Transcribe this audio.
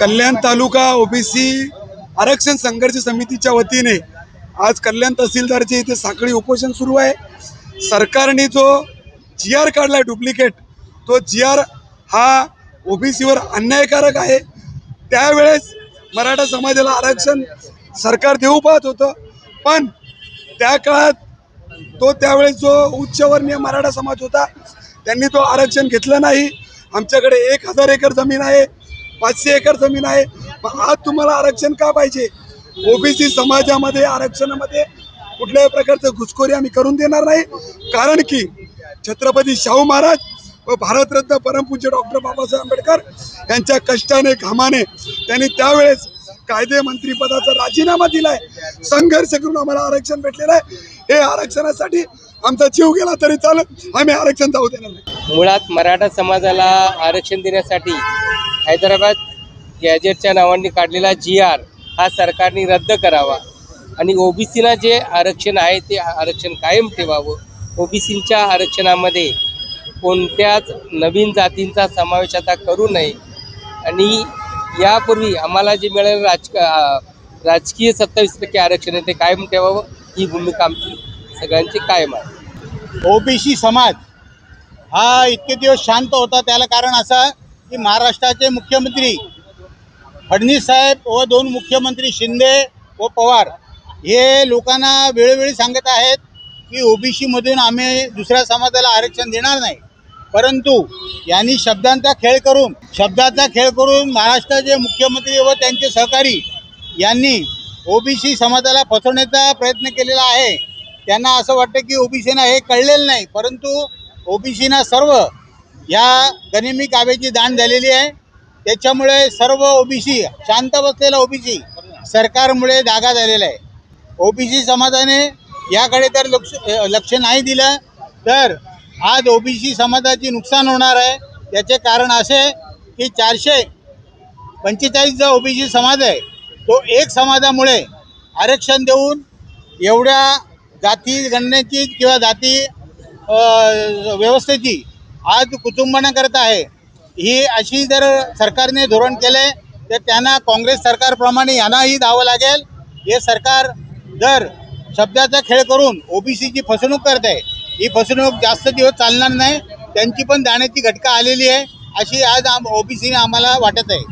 कल्याण तालुका OBC आरक्षण संघर्ष समितीच्या वतीने आज कल्याण तहसीलदारचे इथे साखळी उपोषण सुरू आहे. सरकारने जो जी आर काढलाय डुप्लिकेट तो जी आर हा ओबीसीवर अन्यायकारक आहे. त्यावेळेस मराठा समाजाला आरक्षण सरकार देऊ पाहत होतं. पण त्या काळात तो त्यावेळेस जो उच्चवर्णीय मराठा समाज होता त्यांनी तो आरक्षण घेतलं नाही. आमच्याकडे एक हजार एकर जमीन आहे. पाचशे एकर जमीन आहे. आज तुम्हाला आरक्षण का पाहिजे? ओबीसी समाजामध्ये आरक्षणामध्ये कुठल्याही प्रकारचं घुसखोरी आम्ही करून देणार नाही. कारण की छत्रपती शाहू महाराज व भारतरत्न परमपूज्य डॉक्टर बाबासाहेब आंबेडकर यांच्या कष्टाने घामाने त्यांनी त्यावेळेस कायदे मंत्रीपदाचा राजीनामा दिलाय. संघर्ष करून आम्हाला आरक्षण भेटलेलं आहे. हे आरक्षणासाठी आमचा जीव गेला तरी चालेल. आम्ही आरक्षण जाऊ देणार नाही. मुळात मराठा समाजाला आरक्षण देण्यासाठी हैदराबाद गॅजेटच्या नावाने काढलेला जी आर हा सरकारने रद्द करावा. आणि ओबीसीला जे आरक्षण आहे ते आरक्षण कायम ठेवावं. ओबीसीच्या आरक्षणामध्ये कोणत्याच नवीन जातींचा समावेश आता करू नये. आणि यापूर्वी आम्हाला जे मिळालेलं राजक राजकीय सत्तावीस टक्के आरक्षण आहे ते कायम ठेवावं ही भूमिका आमची. सगळ्यांची कायम आहे. ओबीसी समाज हा इतके दिवस शांत होता त्याला कारण असं की महाराष्ट्राचे मुख्यमंत्री फडणवीस साहेब व दोन मुख्यमंत्री शिंदे व पवार हे लोकांना वेळोवेळी सांगत आहेत की ओबीसीमधून आम्ही दुसऱ्या समाजाला आरक्षण देणार नाही. परंतु यांनी शब्दांचा खेळ करून शब्दाचा खेळ करून महाराष्ट्राचे मुख्यमंत्री व त्यांचे सहकारी यांनी ओबीसी समाजाला फसवण्याचा प्रयत्न केलेला आहे. त्यांना असं वाटतं की ओबीसीना हे कळलेलं नाही परंतु ओबीसीना सर्व या गनिमी काव्याची दान झालेली आहे. त्याच्यामुळे सर्व ओबीसी शांत बसलेला ओबीसी सरकारमुळे दागा झालेला आहे. ओबीसी समाजाने याकडे तर लक्ष लक्ष नाही दिलं तर आज ओबीसी समाजाची नुकसान होणार आहे. त्याचे कारण असे की चारशे पंचेचाळीस जो ओबीसी समाज आहे तो एक समाजामुळे आरक्षण देऊन एवढ्या जाती गणनेची किंवा जाती व्यवस्थेची आज कुटुंबानं करत आहे. ही अशी जर सरकारने धोरण केले तर त्यांना काँग्रेस सरकारप्रमाणे यांनाही धावं लागेल. हे सरकार जर शब्दाचा खेळ करून ओबीसीची फसवणूक करत आहे ही फसवणूक जास्त दिवस चालणार नाही. त्यांची पण जाण्याची घटका आलेली आहे अशी आज आम ओबीसीने आम्हाला वाटत आहे.